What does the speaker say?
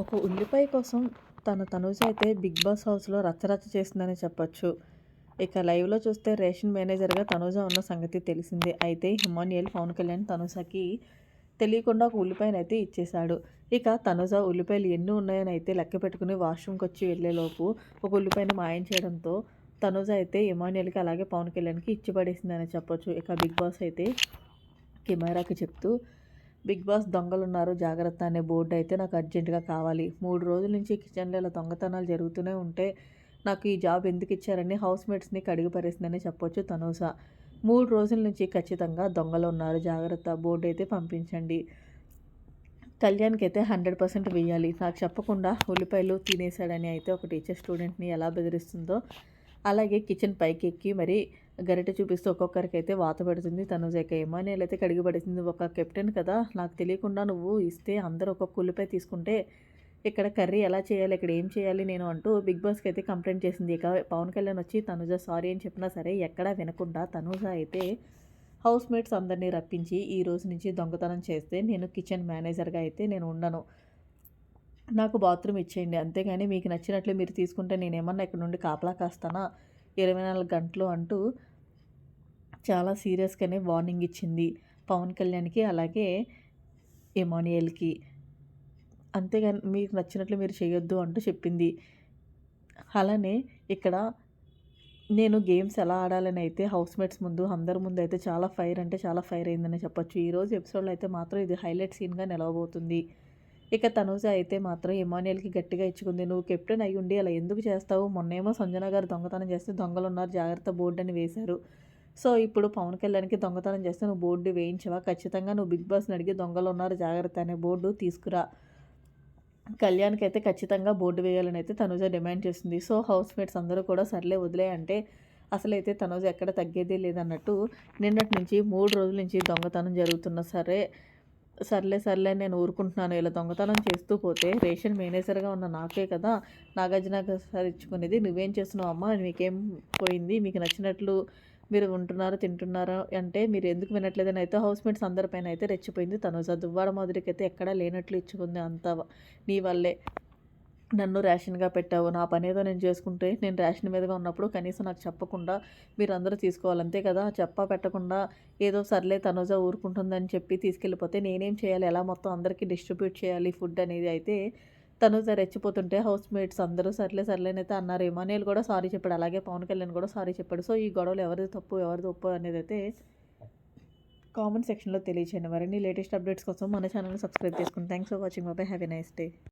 ఒక ఉల్లిపాయ కోసం తన తనుజ అయితే బిగ్ బాస్ హౌస్లో రచ్చరచ్చ చేసిందని చెప్పొచ్చు. ఇక లైవ్లో చూస్తే రేషన్ మేనేజర్గా తనుజ ఉన్న సంగతి తెలిసిందే. అయితే హిమానియల్ పవన్ కళ్యాణ్ తనుజకి తెలియకుండా ఒక ఉల్లిపాయను అయితే ఇచ్చేశాడు. ఇక తనుజ ఉల్లిపాయలు ఎన్ని ఉన్నాయని అయితే లెక్క పెట్టుకుని వాష్రూమ్కి వచ్చి వెళ్ళేలోపు ఒక ఉల్లిపాయను మాయం చేయడంతో తనుజ అయితే ఇమాన్యుయల్కి అలాగే పవన్ కళ్యాణ్కి ఇచ్చి పడేసిందని చెప్పొచ్చు. ఇక బిగ్ బాస్ అయితే కెమెరాకి చెప్తూ బిగ్ బాస్ దొంగలు ఉన్నారు జాగ్రత్త అనే బోర్డు అయితే నాకు అర్జెంటుగా కావాలి. మూడు రోజుల నుంచి కిచెన్లో ఇలా దొంగతనాలు జరుగుతూనే ఉంటే నాకు ఈ జాబ్ ఎందుకు ఇచ్చారని హౌస్ మేట్స్ని కడిగి పరిస్తుందని చెప్పొచ్చు తనూస. మూడు రోజుల నుంచి ఖచ్చితంగా దొంగలు ఉన్నారు జాగ్రత్త బోర్డు అయితే పంపించండి. కళ్యాణ్కి అయితే హండ్రెడ్ పర్సెంట్ వేయాలి. నాకు చెప్పకుండా ఉల్లిపాయలు తినేశాడని అయితే ఒక టీచర్ స్టూడెంట్ని ఎలా బెదిరిస్తుందో అలాగే కిచెన్ పైకి ఎక్కి మరి గరిట చూపిస్తూ ఒక్కొక్కరికైతే వాత పెడుతుంది తను ఏమో. నేలైతే అయితే కడిగి పడుతుంది ఒక కెప్టెన్ కదా. నాకు తెలియకుండా నువ్వు ఇస్తే అందరూ ఒక్కొక్క ఉల్లిపాయ తీసుకుంటే ఇక్కడ కర్రీ ఎలా చేయాలి ఇక్కడ ఏం చేయాలి నేను అంటూ బిగ్ బాస్కి అయితే కంప్లైంట్ చేసింది. ఇక పవన్ కళ్యాణ్ వచ్చి తనుజ సారీ అని చెప్పినా సరే ఎక్కడా వినకుండా తనుజ అయితే హౌస్ మేట్స్ అందరినీ రప్పించి ఈ రోజు నుంచి దొంగతనం చేస్తే నేను కిచెన్ మేనేజర్గా అయితే నేను ఉండను. నాకు బాత్రూమ్ ఇచ్చేయండి. అంతేగాని మీకు నచ్చినట్లు మీరు తీసుకుంటే నేను ఏమన్నా ఇక్కడ నుండి కాపలా కాస్తానా? ఇరవై నాలుగు గంటలు అంటూ చాలా సీరియస్గానే వార్నింగ్ ఇచ్చింది పవన్ కళ్యాణ్కి అలాగే ఎమానియల్కి అంతేగాని మీకు నచ్చినట్లు మీరు చేయొద్దు అంటూ చెప్పింది. అలానే ఇక్కడ నేను గేమ్స్ ఎలా ఆడాలని అయితే హౌస్ మేట్స్ ముందు అందరి ముందు అయితే చాలా ఫైర్ అంటే చాలా ఫైర్ అయిందని చెప్పొచ్చు. ఈరోజు ఎపిసోడ్లో అయితే మాత్రం ఇది హైలైట్ సీన్గా నిలవబోతుంది. ఇక తనూజ అయితే మాత్రం ఇమానియల్కి గట్టిగా ఇచ్చుకుంది. నువ్వు కెప్టెన్ అయి ఉండి అలా ఎందుకు చేస్తావు? మొన్నేమో సంజన గారు దొంగతనం చేస్తే దొంగలు ఉన్నారు జాగ్రత్త బోర్డు అని వేశారు. సో ఇప్పుడు పవన్ కళ్యాణ్కి దొంగతనం చేస్తే నువ్వు బోర్డు వేయించవా? ఖచ్చితంగా నువ్వు బిగ్ బాస్ని అడిగి దొంగలు ఉన్నారు జాగ్రత్త అనే బోర్డు తీసుకురా. కళ్యాణ్కి అయితే ఖచ్చితంగా బోర్డు వేయాలని అయితే తనుజ డిమాండ్ చేస్తుంది. సో హౌస్ మేట్స్ అందరూ కూడా సర్లే వదిలే అంటే అసలైతే తనుజ ఎక్కడ తగ్గేదే లేదన్నట్టు నిన్నటి నుంచి మూడు రోజుల నుంచి దొంగతనం జరుగుతున్నా సరే సర్లే సర్లే నేను ఊరుకుంటున్నాను ఇలా దొంగతనం చేస్తూ పోతే రేషన్ మేనేజర్గా ఉన్న నాకే కదా. నాగార్జున సార్ ఇచ్చుకునేది నువ్వేం చేస్తున్నావు అమ్మా? మీకేం పోయింది? మీకు నచ్చినట్లు మీరు ఉంటున్నారు తింటున్నారు అంటే మీరు ఎందుకు వినట్లేదని అయితే హౌస్ మేట్స్ అందరిపైన అయితే రెచ్చిపోయింది. తను దువ్వాడ మాదిరికి అయితే ఎక్కడా లేనట్లు ఇచ్చుకుంది అంత నీ వల్లే. నన్ను రేషన్గా పెట్టావు. నా పని ఏదో నేను చేసుకుంటే నేను రేషన్ మీదగా ఉన్నప్పుడు కనీసం నాకు చెప్పకుండా మీరందరూ తీసుకోవాలి. అంతే కదా? చెప్పా పెట్టకుండా ఏదో సర్లే తనుజ ఊరుకుంటుందని చెప్పి తీసుకెళ్ళిపోతే నేనేం చేయాలి? ఎలా మొత్తం అందరికీ డిస్ట్రిబ్యూట్ చేయాలి ఫుడ్ అనేది అయితే తనుజ రెచ్చిపోతుంటే హౌస్ మేట్స్ అందరూ సర్లే సర్లేనైతే అన్నారు. ఇమానియల్ కూడా సారీ చెప్పాడు. అలాగే పవన్ కళ్యాణ్ కూడా సారీ చెప్పాడు. సో ఈ గొడవలు ఎవరిది తప్పు ఎవరిది ఒప్పు అనేది అయితే కామెంట్ సెక్షన్లో తెలియచేయండి. మరిన్ని లేటెస్ట్ అప్డేట్స్ కోసం మన ఛానల్ సబ్స్క్రైబ్ చేసుకోండి థ్యాంక్స్ ఫర్ వాచింగ్. బాబాయ్ హ్యావ్ ఎ నైస్ డే.